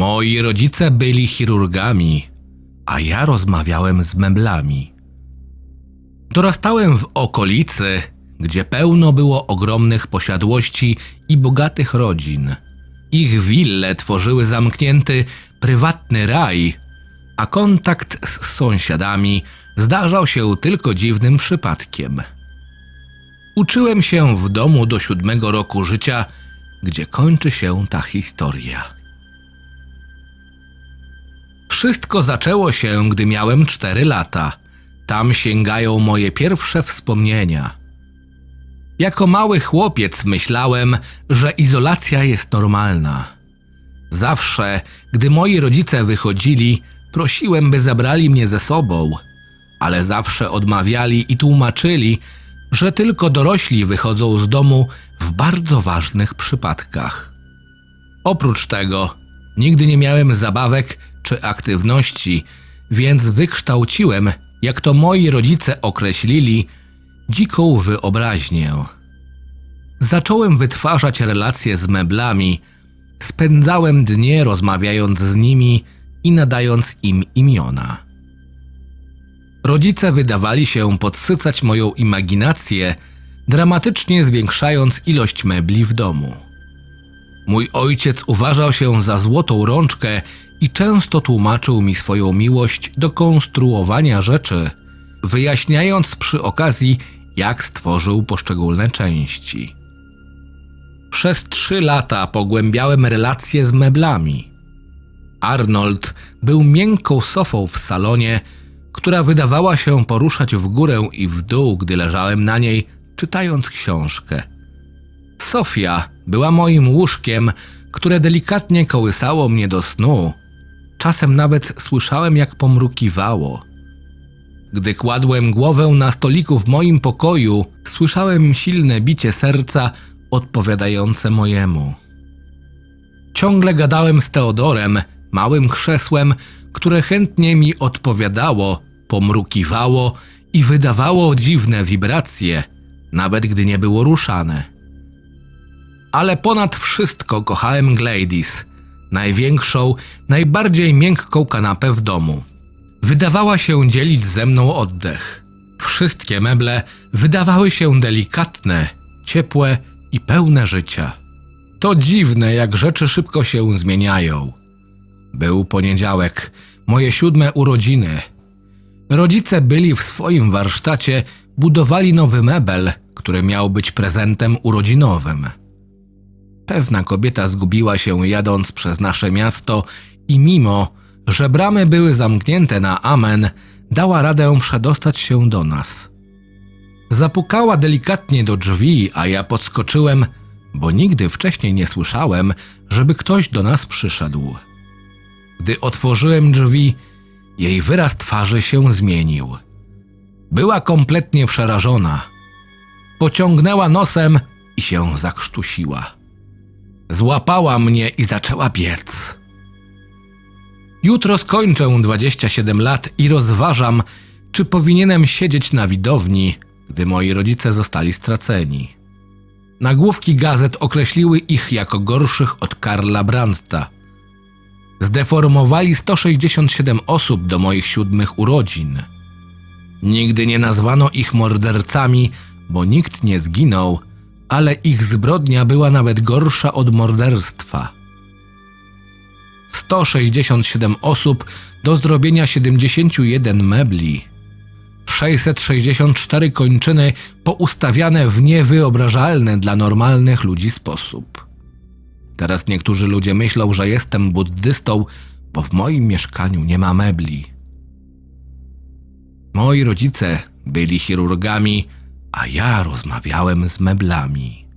Moi rodzice byli chirurgami, a ja rozmawiałem z meblami. Dorastałem w okolicy, gdzie pełno było ogromnych posiadłości i bogatych rodzin. Ich wille tworzyły zamknięty, prywatny raj, a kontakt z sąsiadami zdarzał się tylko dziwnym przypadkiem. Uczyłem się w domu do siódmego roku życia, gdzie kończy się ta historia. Wszystko zaczęło się, gdy miałem cztery lata. Tam sięgają moje pierwsze wspomnienia. Jako mały chłopiec myślałem, że izolacja jest normalna. Zawsze, gdy moi rodzice wychodzili, prosiłem, by zabrali mnie ze sobą, ale zawsze odmawiali i tłumaczyli, że tylko dorośli wychodzą z domu w bardzo ważnych przypadkach. Oprócz tego, nigdy nie miałem zabawek czy aktywności, więc wykształciłem, jak to moi rodzice określili, dziką wyobraźnię. Zacząłem wytwarzać relacje z meblami, spędzałem dnie rozmawiając z nimi i nadając im imiona. Rodzice wydawali się podsycać moją imaginację, dramatycznie zwiększając ilość mebli w domu. Mój ojciec uważał się za złotą rączkę i często tłumaczył mi swoją miłość do konstruowania rzeczy, wyjaśniając przy okazji, jak stworzył poszczególne części. Przez trzy lata pogłębiałem relacje z meblami. Arnold był miękką sofą w salonie, która wydawała się poruszać w górę i w dół, gdy leżałem na niej, czytając książkę. Sofia była moim łóżkiem, które delikatnie kołysało mnie do snu. Czasem nawet słyszałem, jak pomrukiwało. Gdy kładłem głowę na stoliku w moim pokoju, słyszałem silne bicie serca odpowiadające mojemu. Ciągle gadałem z Teodorem, małym krzesłem, które chętnie mi odpowiadało, pomrukiwało i wydawało dziwne wibracje, nawet gdy nie było ruszane. Ale ponad wszystko kochałem Gladys, największą, najbardziej miękką kanapę w domu. Wydawała się dzielić ze mną oddech. Wszystkie meble wydawały się delikatne, ciepłe i pełne życia. To dziwne, jak rzeczy szybko się zmieniają. Był poniedziałek, moje siódme urodziny. Rodzice byli w swoim warsztacie, budowali nowy mebel, który miał być prezentem urodzinowym. Pewna kobieta zgubiła się jadąc przez nasze miasto i mimo, że bramy były zamknięte na amen, dała radę przedostać się do nas. Zapukała delikatnie do drzwi, a ja podskoczyłem, bo nigdy wcześniej nie słyszałem, żeby ktoś do nas przyszedł. Gdy otworzyłem drzwi, jej wyraz twarzy się zmienił. Była kompletnie przerażona. Pociągnęła nosem i się zakrztusiła. Złapała mnie i zaczęła biec. Jutro skończę 27 lat i rozważam, czy powinienem siedzieć na widowni, gdy moi rodzice zostali straceni. Nagłówki gazet określiły ich jako gorszych od Karla Brandta. Zdeformowali 167 osób do moich siódmych urodzin. Nigdy nie nazwano ich mordercami, bo nikt nie zginął, ale ich zbrodnia była nawet gorsza od morderstwa. 167 osób do zrobienia 71 mebli. 664 kończyny poustawiane w niewyobrażalny dla normalnych ludzi sposób. Teraz niektórzy ludzie myślą, że jestem buddystą, bo w moim mieszkaniu nie ma mebli. Moi rodzice byli chirurgami, a ja rozmawiałem z meblami.